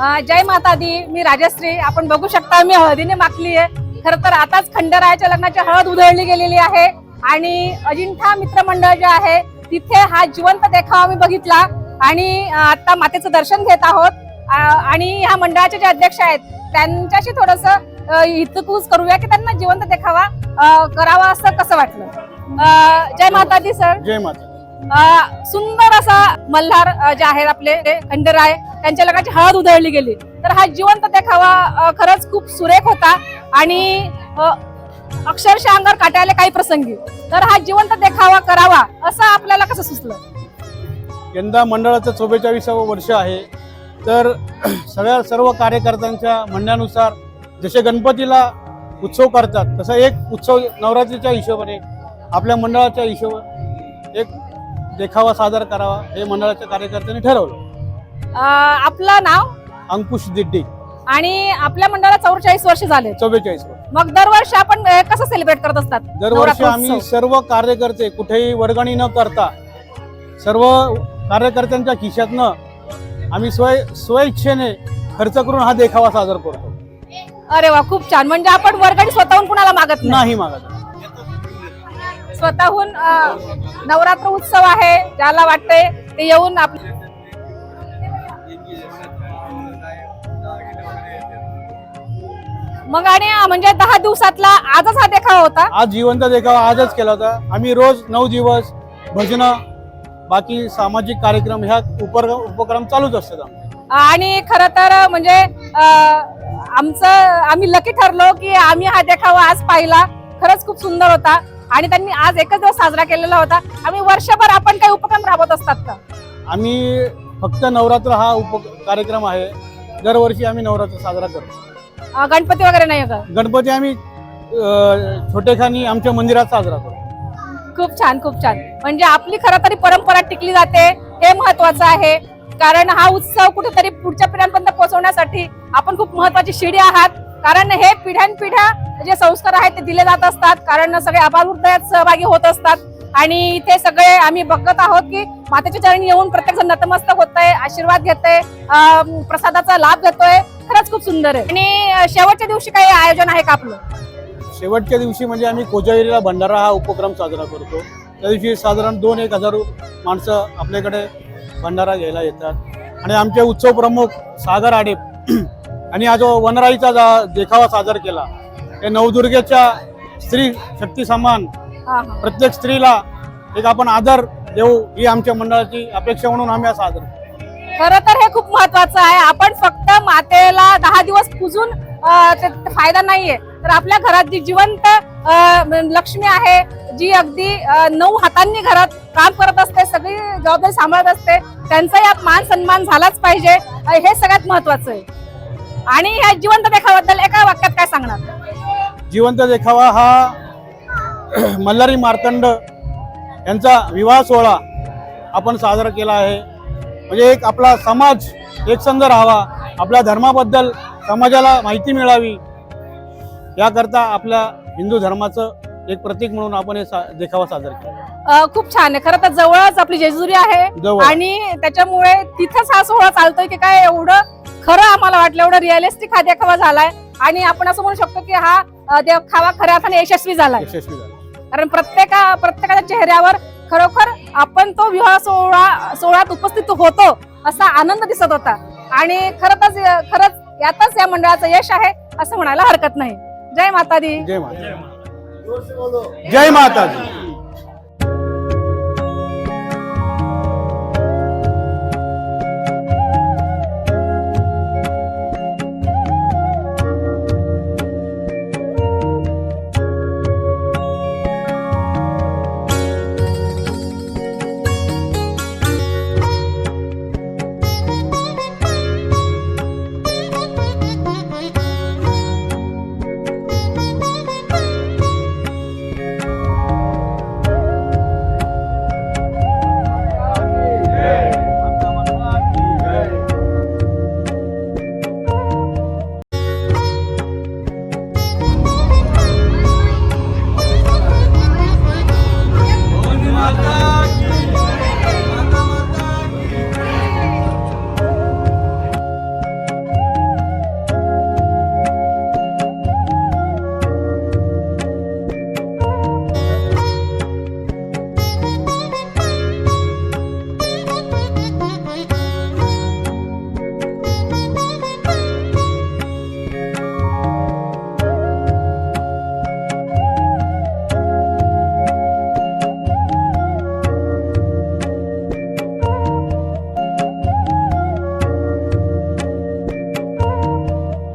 जय माता दी मी राजश्री. आपण बघू शकता मी हळदीने माखली आहे. खर तर आताच खंडरायाच्या लग्नाची हळद उधळली गेलेली आहे. आणि अजिंठा मित्रमंडळ जे आहे तिथे हा जिवंत देखावा मी बघितला. आणि आता मातेचं दर्शन घेत आहोत. आणि ह्या मंडळाचे जे अध्यक्ष आहेत त्यांच्याशी थोडस हितकूज करूया की त्यांना जिवंत देखावा करावा असं कसं वाटलं? जय माता दी सर. जय माता सुंदर असा मल्हार जे आहेत आपले ते खंडराय त्यांच्या लगाची हळद उधळली गेली. तर हा जिवंत देखावा खरंच खूप सुरेख होता आणि अक्षरशः अंगावर काटायला काही प्रसंगी. तर हा जिवंत देखावा करावा असं आपल्याला कसं सुचलं? यंदा मंडळाचं चोबेचाळीसावं वर्ष आहे. तर सगळ्या सर्व कार्यकर्त्यांच्या म्हणण्यानुसार जसे गणपतीला उत्सव करतात तसा एक उत्सव नवरात्रीच्या हिशोबाने आपल्या मंडळाच्या हिशोब एक देखावा सादर करावा हे मंडळाच्या कार्यकर्त्यांनी ठरवलं. अ, आपलं नाव? अंकुश दिड्डी. आणि आपल्या मंडळाला चौवेचाळीस वर्ष झाले. चव्वेचाळीस वर मग दरवर्षी आपण अ, कसं सेलिब्रेट करत असतात? दरवर्षी नवरात्रोत्सव. आम्ही सर्व कार्यकर्ते कुठेही वर्गणी न करता सर्व कार्यकर्त्यांच्या खिशातनं आम्ही स्वय स्वइच्छेने खर्च करून हा देखावा सादर करतो. अरे वा खूप छान. म्हणजे आपण वर्गणी स्वतःहून कुणाला मागत नाही? नाही मागत. स्वतःहून नवरात्र उत्सव आहे ज्याला वाटते ते येऊन आप मग आणि म्हणजे दहा दिवसातला आजच हा देखावा होता? आज जिवंत देखावा आजच केला होता. आम्ही रोज नऊ दिवस भजन बाकी सामाजिक कार्यक्रम ह्या उपर उपक्रम चालूच असतात. आणि खर तर म्हणजे आमचं आम्ही लकी ठरलो की आम्ही हा देखावा आज पाहिला. खरंच खूप सुंदर होता. आणि त्यांनी आज एकच दिवस साजरा केलेला होता. आम्ही वर्षभर आपण काही उपक्रम राबवत असतात का? आम्ही फक्त नवरात्र हा उप कार्यक्रम आहे. दरवर्षी आम्ही नवरात्र साजरा करतो. गणपती वगैरे नाही का? गणपती आम्ही छोटेखानी आमच्या मंदिरात साजरा करतो. खूप छान खूप छान. म्हणजे आपली खरं तरी परंपरा टिकली जाते हे महत्वाचं आहे. कारण हा उत्सव कुठेतरी पुढच्या पिढ्यांपर्यंत पोहोचवण्यासाठी आपण खूप महत्वाची शिडी आहात. कारण हे पिढ्यानपिढ्या जे संस्कार आहेत ते दिले जात असतात. कारण सगळे आबालवृद्धात सहभागी होत असतात. आणि इथे सगळे आम्ही बघत आहोत की मातेच्या चरणी येऊन प्रत्येक जण नतमस्तक आहे आशीर्वाद घेतोय आहे प्रसादाचा लाभ घेतोय. खरंच खूप सुंदर आहे. आणि शेवटच्या दिवशी काही आयोजन आहे का आपलं? शेवटच्या दिवशी म्हणजे आम्ही कोजागिरीला भंडारा हा उपक्रम साजरा करतो. त्या दिवशी साधारण दोन एक हजार माणसं आपल्याकडे भंडारा घ्यायला येतात. आणि आमचे उत्सव प्रमुख सागर आडेप आणि हा जो वनराईचा जा- देखावा सादर केला हे नवदुर्गेच्या स्त्री शक्ती समान प्रत्येक स्त्रीला एक आपण आदर देऊ ही आमच्या मंडळाची अपेक्षा म्हणून आम्ही सादर केला. खरं तर हे खूप महत्वाचं आहे. आपण फक्त मातेला दहा दिवस पूजून फायदा नाहीये. तर आपल्या घरात जी जिवंत लक्ष्मी आहे जी अगदी नऊ हातांनी घरात काम करत असते सगळी जबाबदारी सांभाळत असते त्यांचाही मान सन्मान झालाच पाहिजे. हे सगळ्यात महत्वाचं आहे. आणि ह्या जिवंत देखाबद्दल एका वाक्यात काय सांगणार? जिवंत देखावा हा मल्हारी मार्तंड यांचा विवाह सोहळा आपण साजरा केला आहे. म्हणजे एक आपला समाज एकसंध राहावा आपल्या धर्माबद्दल समाजाला माहिती मिळावी याकरता आपल्या हिंदू धर्माचं एक प्रतीक म्हणून आपण हे सा- देखावा सादर केला. अं, खूप छान आहे. खरं तर जवळच आपली जेजुरी आहे जवळ. आणि त्याच्यामुळे तिथंच हा सोहळा चालतोय की काय एवढं खरं आम्हाला वाटलं एवढं रिअलिस्टिक हा देखावा झालाय. आणि आपण असं म्हणू शकतो की हा अं, देखावा खऱ्या अर्थाने यशस्वी झालाय. यशस्वी झाला कारण प्रत्येका प्रत्येकाच्या चेहऱ्यावर खरोखर आपण तो विवाह सोहळा सोहळ्यात उपस्थित होतो असा आनंद दिसत होता. आणि खरंच खरंच यातच या मंडळाचं यश आहे असं म्हणायला हरकत नाही. जय माता दी जय माता जय माता दी